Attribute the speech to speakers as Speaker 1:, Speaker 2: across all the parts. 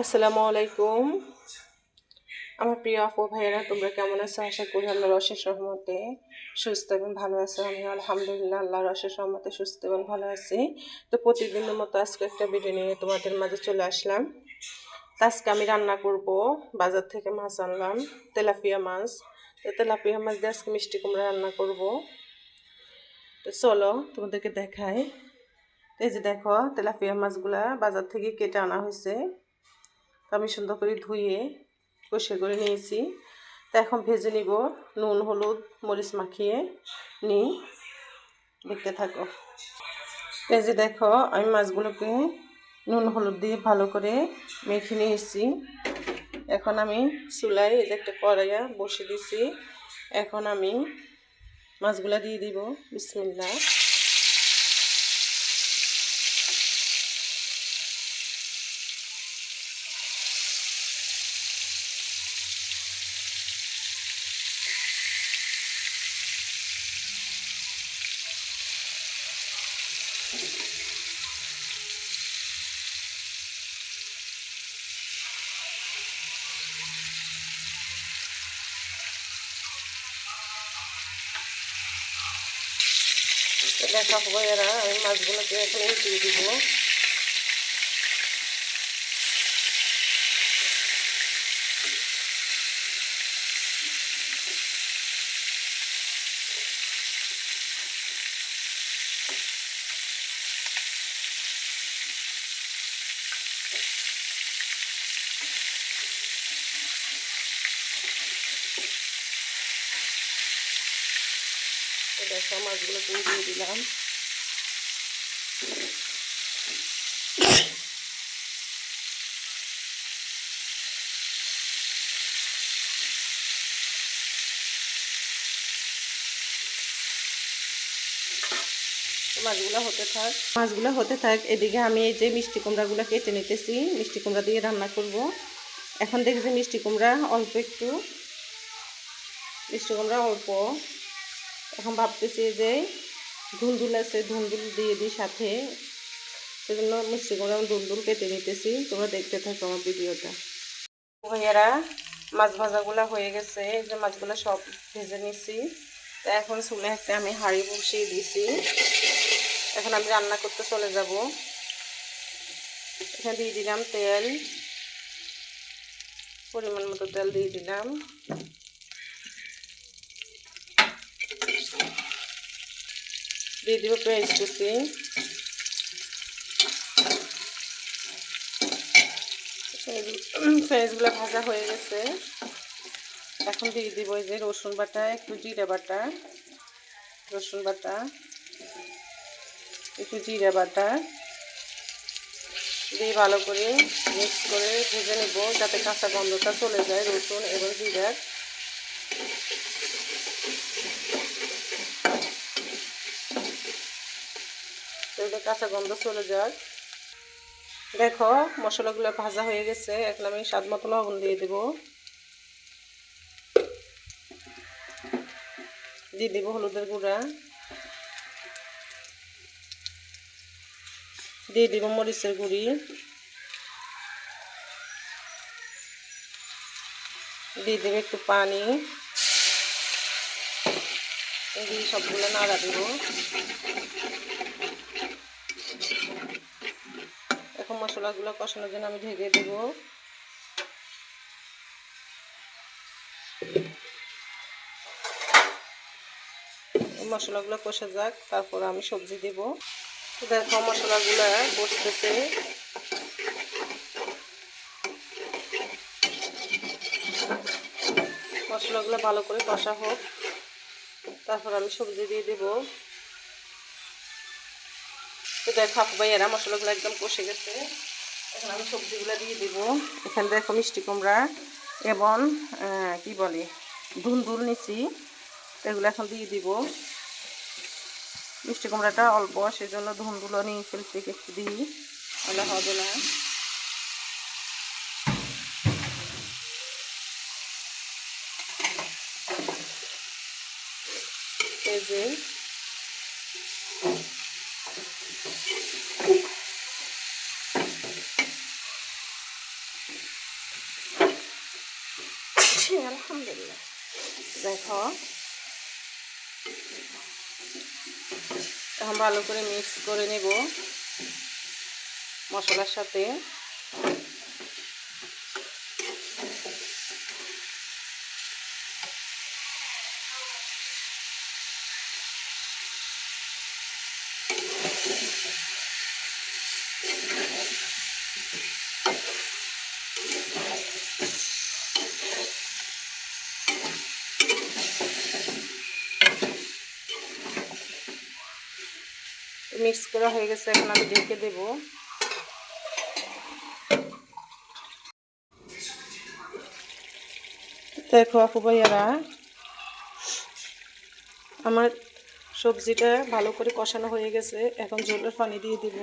Speaker 1: আসসালামু আলাইকুম। আমার প্রিয় আপু, ভাইয়েরা, তোমরা কেমন আছো? আশা করি আল্লাহর অশেষ রহমতে সুস্থ এবং ভালো আছো। আমি আলহামদুলিল্লাহ আল্লাহর অশেষ রহমতে সুস্থ এবং ভালো আছি। তো প্রতিদিনের মতো আজকে একটা ভিডিও নিয়ে তোমাদের মাঝে চলে আসলাম। আজকে আমি রান্না করব। বাজার থেকে মাছ আনলাম, তেলাপিয়া মাছ। তো তেলাপিয়া মাছ দিয়ে আজকে মিষ্টি কুমড়া রান্না করব। তো চলো তোমাদেরকে দেখাই। এই যে দেখো, তেলাপিয়া মাছগুলা বাজার থেকে কেটে আনা হয়েছে। আমি সুন্দর করে ধুয়ে কষে করে নিয়েছি। তা এখন ভেজে নিব, নুন, হলুদ, মরিচ মাখিয়ে নিই। দেখতে থাকো। এই যে দেখো, আমি মাছগুলোকে নুন, হলুদ দিয়ে ভালো করে মেখে নিয়েছি। এখন আমি চুলায় এই যে একটা কড়াইয়া বসে দিছি। এখন আমি মাছগুলা দিয়ে দিব বিসমিল্লা দেখা হব এরা আমি মাছগুলোকে এখন উঠিয়ে দিব। দেখো, মাছগুলো দিয়ে দিলাম। মাছগুলো হতে থাক। মাছগুলো হতে থাক, এদিকে আমি এই যে মিষ্টি কুমড়াগুলো কেটে নিতেছি, মিষ্টি কুমড়া দিয়ে রান্না করব। এখন দেখেছি মিষ্টি কুমড়া অল্প একটু, মিষ্টি কুমড়া অল্প। এখন ভাবতেছি যে ধুন্দুল আছে, ধুন্দুল দিয়ে দিই সাথে। সেজন্য মিষ্টি কুমড়া আমি ধুন্দুল কেটে নিতেছি। তোমরা দেখতে থাকো আমার ভিডিওটা। ভাইয়ারা, মাছ ভাজাগুলো হয়ে গেছে। এই যে মাছগুলো সব ভেজে নিছি। তো এখন চুলে একটা আমি হাঁড়ি বসিয়ে দিছি। এখন আমি রান্না করতে চলে যাব। এখানে দিয়ে দিলাম তেল। পরিমাণ মতো তেল দিয়ে দিলাম। দিয়ে দিব পেঁয়াজ কুচি। পেঁয়াজগুলো ভাজা হয়ে গেছে। এখন দিয়ে দিব এই যে রসুন বাটা, একটু জিরে বাটা। রসুন বাটা, একটু জিরে বাটা। দিয়ে ভালো করে মিক্স করে ভেজে নেব, যাতে কাঁচা গন্ধটা চলে যায় রসুন এবং জিরার। এগুলো কাঁচা গন্ধ চলে যাক দেখো, মশলাগুলো ভাজা হয়ে গেছে। এখন আমি স্বাদ মতো লবণ দিয়ে দেব। দিয়ে দেবো হলুদের গুঁড়া। দিয়ে দিব মরিচের গুঁড়ি। দিয়ে দেবে একটু পানি। দিয়ে সবগুলো নাড়া দেবো এখন মশলাগুলো কষানোর জন্য আমি ঢেকে দেব। মশলাগুলো কষে যাক, তারপর আমি সবজি দেব। দেখো মশলাগুলো বসতেছে মশলাগুলো ভালো করে কষা হোক। তারপর আমি সবজি দিয়ে দেবো। তো দেখো এরা মশলাগুলো একদম কষে গেছে। এখন আমি সবজিগুলো দিয়ে দিব। এখানে দেখো মিষ্টি কুমড়া এবং কি বলে, ধুন্দুল নিছি এগুলো এখন দিয়ে দিব। মিষ্টি কুমড়াটা অল্প, সেজন্য ধুন্দুলো নিয়ে ফেলছি একটু দিই, তাহলে হবে না। এই যে আলহামদুলিল্লাহ দেখো এখন ভালো করে মিক্স করে নেব মশলার সাথে। মিক্স করা হয়ে গেছে, এখন আমি ঢেকে দেব। দেখো আপু ভাইয়ারা, আমার সবজিটা ভালো করে কষানো হয়ে গেছে, এখন জলের পানি দিয়ে দিব।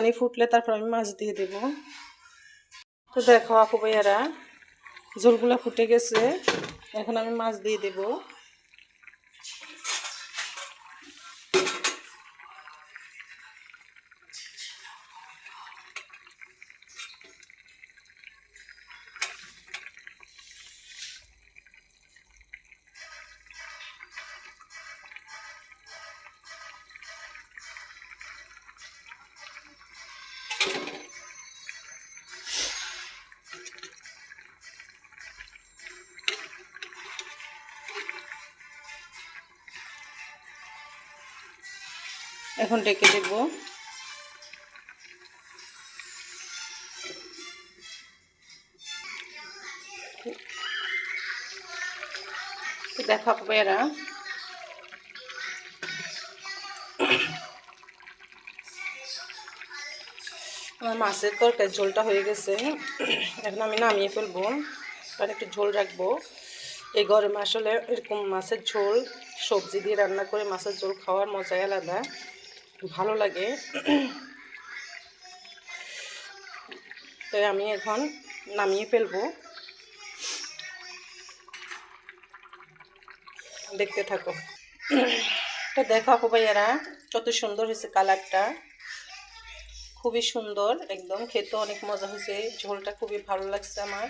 Speaker 1: পানি ফুটলে তারপর আমি মাছ দিয়ে দেব। তো দেখো আপু ভাইয়ারা, ঝোলগুলো ফুটে গেছে। এখন আমি মাছ দিয়ে দেব। এখন ডেকে দেব দেখা এরা আমার মাছের তরকারি ঝোলটা হয়ে গেছে। এখন আমি নামিয়ে ফেলব। আর একটু ঝোল রাখব। এই গরমে আসলে এরকম মাছের ঝোল, সবজি দিয়ে রান্না করে মাছের ঝোল খাওয়ার মজাই আলাদা। ভালো লাগে। তো আমি এখন নামিয়ে ফেলব। দেখতে থাকো। তো দেখো আপু ভাইয়ারা, কত সুন্দর হয়েছে কালারটা। খুবই সুন্দর, একদম খেতে অনেক মজা হয়েছে। ঝোলটা খুবই ভালো লাগছে আমার।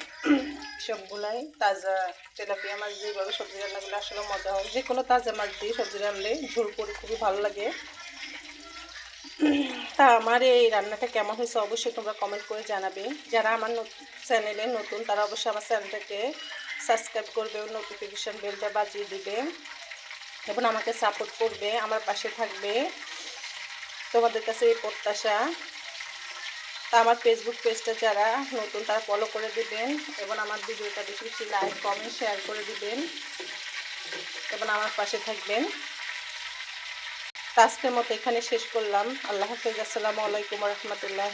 Speaker 1: সবগুলাই তাজা তেলাপিয়া মাছ দিয়ে এইভাবে সবজি রান্নাগুলো আসলে মজা হয়। যে কোনো তাজা মাছ দিয়ে সবজি রান্নলে ঝোল করে খুবই ভালো লাগে। তা আমার এই রান্নাটা কেমন হয়েছে অবশ্যই তোমরা কমেন্ট করে জানাবে। যারা আমার চ্যানেলে নতুন, তারা অবশ্যই আমার চ্যানেলটাকে সাবস্ক্রাইব করবে নোটিফিকেশান বেলটা বাজিয়ে দিবে এবং আমাকে সাপোর্ট করবে, আমার পাশে থাকবে। তোমাদের কাছে এই প্রত্যাশা। তা আমার ফেসবুক পেজটা যারা নতুন, তারা ফলো করে দিবেন এবং আমার ভিডিওটা বেশি বেশি লাইক কমেন্ট শেয়ার করে দিবেন এবং আমার পাশে থাকবেন। আজকের মতো এখানে শেষ করলাম। আল্লাহ হাফিজ। আসসালামু আলাইকুম রহমতুল্লাহ